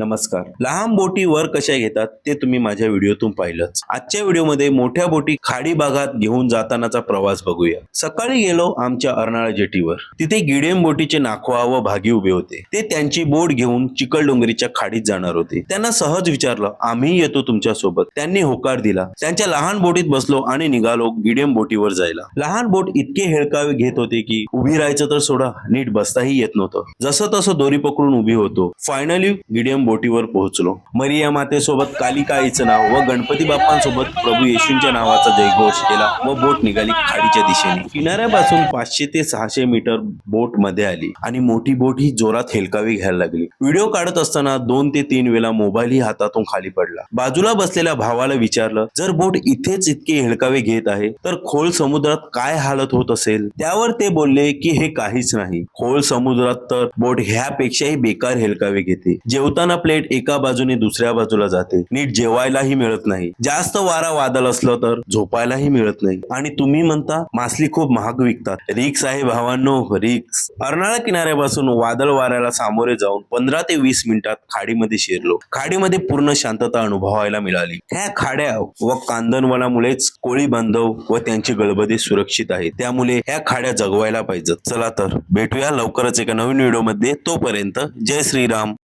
नमस्कार. लहान बोटी वर कशा घेतात ते तुम्ही माझ्या व्हिडिओतून पाहिलंच. आजच्या व्हिडिओमध्ये मोठ्या बोटी खाडी भागात घेऊन जातानाचा प्रवास बघूया. सकाळी गेलो आमच्या अर्नाळा जेटीवर. तिथे गिडेम बोटीचे नाखवा व भागी उभे होते. ते त्यांची बोट घेऊन चिकलडोंगरीच्या खाडीत जाणार होते. त्यांना सहज विचारलं आम्ही येतो तुमच्यासोबत त्यांनी होकार दिला. त्यांच्या लहान बोटीत बसलो आणि निघालो गिडेम बोटीवर जायला. लहान बोट इतके हेळकावे घेत होते की उभी राहायचं तर सोडा नीट बसताही येत नव्हतं. जसं तसं दोरी पकडून उभी होतो. फायनली गिडियम बोटीवर पोहोचलो. मरिया मातेसोबत कालिका आईचं नाव व गणपती बाप्पांसोबत प्रभू येशूंच्या नावाचा जयघोष केला व बोट निघाली खाडीच्या दिशेने. किनाऱ्यापासून पाचशे ते सहाशे मीटर बोटमध्ये आली आणि मोठी बोट ही जोरात हेलकावी घ्यायला लागली. व्हिडिओ काढत असताना दोन ते तीन वेळा मोबाईल ही हातातून खाली पडला. बाजूला बसलेल्या भावाला विचारलं जर बोट इथेच इतके हेलकावे घेत आहे तर खोल समुद्रात काय हालत होत असेल? त्यावर ते बोलले की हे काहीच नाही. खोल समुद्रात तर बोट ह्यापेक्षाही बेकार हेलकावे घेते. जेवताना प्लेट एका बाजूने दुसऱ्या बाजूला जाते. नीट जेवायलाही मिळत नाही. जास्त वारा वादळ असलं तर झोपायलाही मिळत नाही. आणि तुम्ही म्हणता मासली खूप महाग विकतात. रिक्स आहे भावांनो रिक्स. अर्नाळा किनाऱ्यापासून वादळ वाऱ्याला सामोरे जाऊन पंधरा ते वीस मिनिटात खाडीमध्ये शिरलो. खाडीमध्ये पूर्ण शांतता अनुभवायला मिळाली. ह्या खाड्या व कांदनवनामुळेच कोळी बांधव व त्यांची गळबदे सुरक्षित आहेत. त्यामुळे ह्या खाड्या जगवायला पाहिजेत. चला तर भेटूया लवकरच एका नवीन व्हिडिओमध्ये. तोपर्यंत जय श्रीराम.